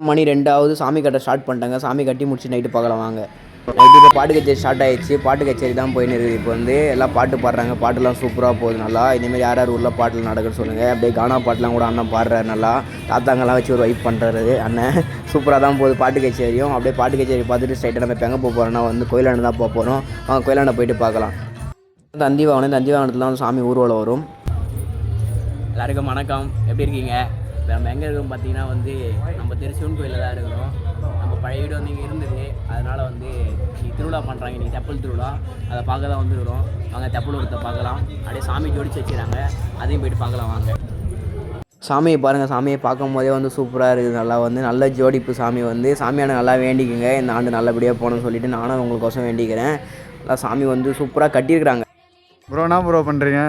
மணி ரெண்டாவது சாமி கட்ட ஸ்டார்ட் பண்ணிட்டாங்க. சாமி கட்டி முடிச்சு நைட்டு பார்க்கலாம் வாங்க. நைட்டு இப்போ பாட்டு கச்சேரி ஸ்டார்ட் ஆயிடுச்சு. பாட்டு கச்சேரி தான் போயின்னு இருக்குது. இப்போ வந்து எல்லாம் பாட்டு பாடுறாங்க. பாட்டுலாம் சூப்பராக போகுது நல்லா. இதேமாரி யார் யார் ஊரில் பாட்டில் நடக்குன்னு சொல்லுங்கள் அப்படியே கானா பாட்டுலாம் கூட அண்ணன் பாடுறாரு நல்லா. தாத்தாங்கெல்லாம் வச்சு ஒரு வைப் பண்ணுறாரு அண்ணன். சூப்பராக தான் போகுது பாட்டு கச்சேரியும். அப்படியே பாட்டு கச்சேரி பார்த்துட்டு ஸ்ட்ரைட்டாக நம்ம இப்போ எங்கே போக போகிறோம்னா வந்து கோயிலாண்டு தான் போக போகிறோம் அவங்க கோயிலாண்ட போயிட்டு பார்க்கலாம். தந்தி வாகனம் தந்தி வாகனத்தில் தான் சாமி ஊர்வலம் வரும். எல்லாருக்கும் வணக்கம். எப்படி இருக்கீங்க? இப்போ நம்ம எங்கே இருக்கோம் பார்த்தீங்கன்னா வந்து நம்ம திரு சிவன் கோயிலில் தான் இருக்கிறோம். நம்ம பழைய வீடு வந்து இங்கே இருந்தது. அதனால் வந்து இன்னைக்கு திருவிழா பண்ணுறாங்க இன்றைக்கி தெப்பல் திருவிழா. அதை பார்க்க தான் வந்துருக்கிறோம். வாங்க தெப்பல் ஒருத்த பார்க்கலாம். அப்படியே சாமி ஜோடிச்சு வச்சுக்கிறாங்க அதையும் போயிட்டு பார்க்கலாம் வாங்க. சாமியை பாருங்கள் சாமியை பார்க்கும் போதே வந்து சூப்பராக இருக்குது நல்லா வந்து நல்ல ஜோடிப்பு சாமி வந்து. சாமியான நல்லா வேண்டிக்குங்க. இந்த ஆண்டு நல்லபடியாக போகணும்னு சொல்லிட்டு நானும் உங்களுக்கோசம் வேண்டிக்கிறேன். நல்லா சாமி வந்து சூப்பராக கட்டியிருக்கிறாங்க. ப்ரோ என்ன ப்ரோ பண்ணுறீங்க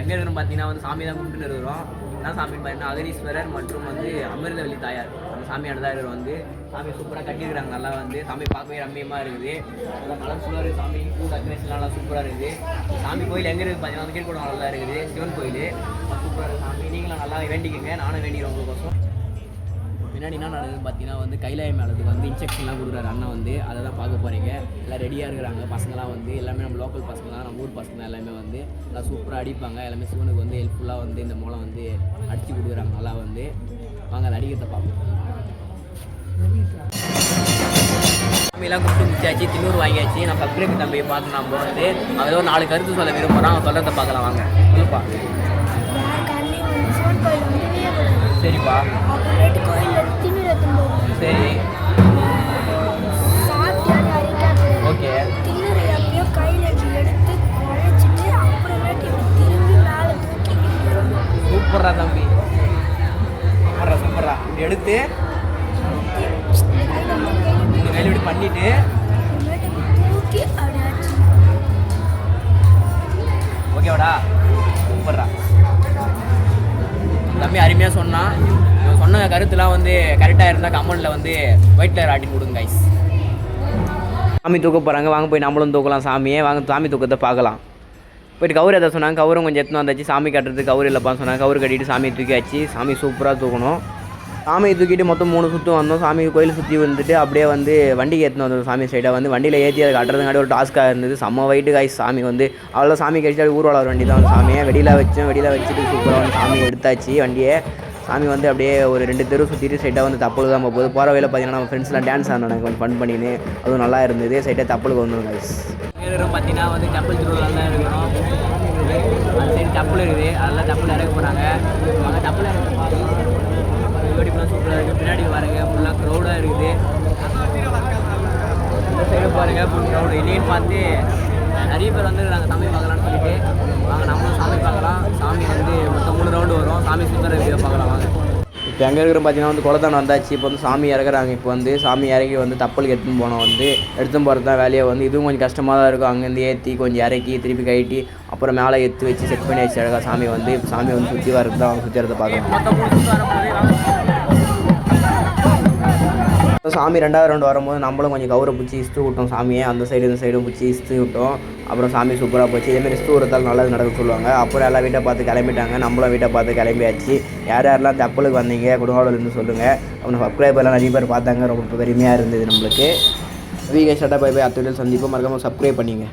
எங்கே இருக்கிறோம் பார்த்தீங்கன்னா வந்து சாமி தான் கும்பிட்டு இருக்கிறோம். என்ன சாமி பார்த்தீங்கன்னா அகரீஸ்வரர் மற்றும் வந்து அமிர்தவல்லி தாயார். அந்த சாமியோட தான் வந்து சாமி சூப்பராக கட்டியிருக்கிறாங்க. நல்லா வந்து சாமி பார்க்கவே ரம்மியமாக இருக்குது. நல்லா கலர்ஃபுல்லாக இருக்குது சாமி. பூ டெக்கரேஷன்லாம் நல்லா சூப்பராக இருக்குது. சாமி கோயில் எங்கே இருக்குது பார்த்தீங்கன்னா கீழ்கூடம் நல்லா இருக்குது. சிவன் கோயில். சூப்பராக இருக்குது சாமி. நீங்களும் நல்லா வேண்டிக்கங்க. நானும் வேண்டிக்கிறேன் உங்களுக்கோசம் பின்னாடி என்ன நடக்குதுன்னு பார்த்தீங்கன்னா வந்து கைலாய மேளத்துக்கு வந்து இன்ஜெக்ஷன்லாம் கொடுக்குறாரு அண்ணன் வந்து. அதை தான் பார்க்க போகிறீங்க எல்லாம் ரெடியாக இருக்கிறாங்க. பசங்களாம் வந்து எல்லாமே நம்ம லோக்கல் பசங்க தான் நம்ம ஊர் பசங்க தான் எல்லாமே வந்து நல்லா சூப்பராக அடிப்பாங்க. எல்லாமே சிவனுக்கு வந்து ஹெல்ப்ஃபுல்லாக வந்து இந்த மூலம் வந்து அடித்து கொடுக்குறாங்க. நல்லா வந்து வாங்க அதை அடிக்கிறத பார்ப்போம். சாமியெல்லாம் கூப்பிட்டு முடிச்சாச்சு தின்னூர் வாங்கியாச்சு. நான் சப்ஸ்கிரைப் தம்பியை பார்த்து நம்ம வந்து அவன் ஏதோ நாலு கருத்து சொல்ல விரும்புகிறான் அவன் சொல்கிறத பார்க்கலாம் வாங்க. சரிப்பா. சரி. ஓகே. சூப்பரா தம்பி. சூப்பரா சூப்பரா இப்படி எடுத்து இந்த கையில் இப்படி பண்ணிட்டு ஓகேவாடா? சூப்பரா தம்பி அருமையாக இவன் சொன்ன கருத்துலாம் வந்து கரெக்டாக இருந்தால் கமெண்டில் வந்து ஒயிட் கலர் ஆட்டி கொடுங்க கைஸ் சாமி தூக்க போகிறாங்க வாங்க போய் நம்மளும் தூக்கலாம் சாமியே. வாங்க சாமி தூக்கத்தை பார்க்கலாம். போயிட்டு கவுரு எதை சொன்னாங்க. கவுரும் கொஞ்சம் எடுத்துன்னு வந்தாச்சு. சாமி கட்டுறதுக்கு கவுரு இல்லைப்பான்னு சொன்னாங்க. கவுரு கட்டிட்டு சாமியை தூக்கி வச்சு சாமி சூப்பராக தூக்கணும். சாமியை தூக்கிட்டு மொத்தம் மூணு சுற்றும் வந்தோம். சாமி கோயில் சுற்றி வந்துட்டு அப்படியே வந்து வண்டிக்கு ஏற்றினு வந்தோம் சாமி சைடாக வந்து வண்டியில் ஏற்றி அதை கட்டுறதுங்காட்டி ஒரு டாஸ்க்காக இருந்தது. செம்ம வயிட்டு காய்ச்சி சாமி வந்து அவ்வளோ சாமி கழிச்சு ஊர்வலம் வண்டி தான் வந்து சாமியை. வெளியில் வச்சோம். வெளியில் வச்சுட்டு சூப்பராக வந்து சாமி எடுத்தாச்சு வண்டியை. சாமி வந்து அப்படியே ஒரு ரெண்டு தெரு சுற்றிட்டு சைட்டாக வந்து தப்பலுக்கு தான் போகுது. போகிற வழியில் பார்த்தீங்கன்னா நம்ம ஃப்ரெண்ட்ஸ்லாம் டான்ஸ் ஆடினாங்க கொஞ்சம் ஃபன் பண்ணின்னு அதுவும் நல்லா இருந்தது. சைட்டாக தப்பலுக்கு வந்துடும் கைஸ் பார்த்தீங்கன்னா வந்து டப்பல் திருவிழா தான் இருக்கிறோம் அந்த சைடு டப்பல் இருக்குது. அதெல்லாம் டப்பல் இறக்க போகிறாங்க அங்கே டப்பல் இறக்க வெடிப்பெல்லாம் சூப்பராக இருக்குது பின்னாடி பாருங்க ஃபுல்லாக க்ரௌடாக இருக்குது. இந்த சைடு பாருங்க ஃபுல் க்ரௌடு இல்லைன்னு பார்த்து நிறைய பேர் வந்துருக்காங்க சாமி பார்க்கலாம்னு சொல்லிட்டு வாங்க நம்மளும் சாமி பார்க்கலாம். சாமி வந்து மொத்தம் மூணு ரவுண்டு வரும். சாமி சுந்தர வீடியோ பார்க்கலாம் வாங்க. இப்போ எங்கே இருக்கிற பார்த்தீங்கன்னா வந்து குளத்தான வந்தாச்சு. இப்போ வந்து சாமி இறக்குறாங்க. இப்போ வந்து சாமி இறக்கி வந்து தப்பலுக்கு எடுத்துன்னு போனோம் வந்து. எடுத்துன்னு போகிறது தான் வேலையை. வந்து இதுவும் கொஞ்சம் கஷ்டமாக தான் இருக்கும். அங்கேருந்து ஏற்றி கொஞ்சம் இறக்கி திருப்பி கழட்டி அப்புறம் மேலே எடுத்து வச்சு செட் பண்ணி வச்சு அழகாக சாமி வந்து சாமி வந்து சுற்றி வரது தான் அவங்க சுற்றி வரதை பார்க்கலாம் சாமி ரெண்டாவது ரவுண்டு வரும்போது நம்மளும் கொஞ்சம் கௌரவ பிடிச்சி இஸ்து விட்டோம் சாமியை. அந்த சைடு இந்த சைடும் பிடிச்சி இஸ்து விட்டோம். அப்புறம் சாமி சூப்பராக போச்சு. இதேமாரி இஸ்து விடுறதால நல்லது நடக்க சொல்லுவாங்க. அப்புறம் எல்லா வீட்டை பார்த்து கிளம்பிட்டாங்க. நம்மளும் வீட்டை பார்த்து கிளம்பியாச்சு. யார் யாரெல்லாம் தப்பலுக்கு வந்தீங்க குடும்பத்துலேருந்து சொல்லுங்கள் அப்புறம் சப்ஸ்கிரைபர்லாம் நிறைய பேர் பார்த்தாங்க. ரொம்ப பெருமையாக இருந்தது நம்மளுக்கு. வீகே ஷட்டா பை பை அத்துடன் சந்திப்போம். மறக்காமல் சப்ஸ்கிரைப் பண்ணிங்க.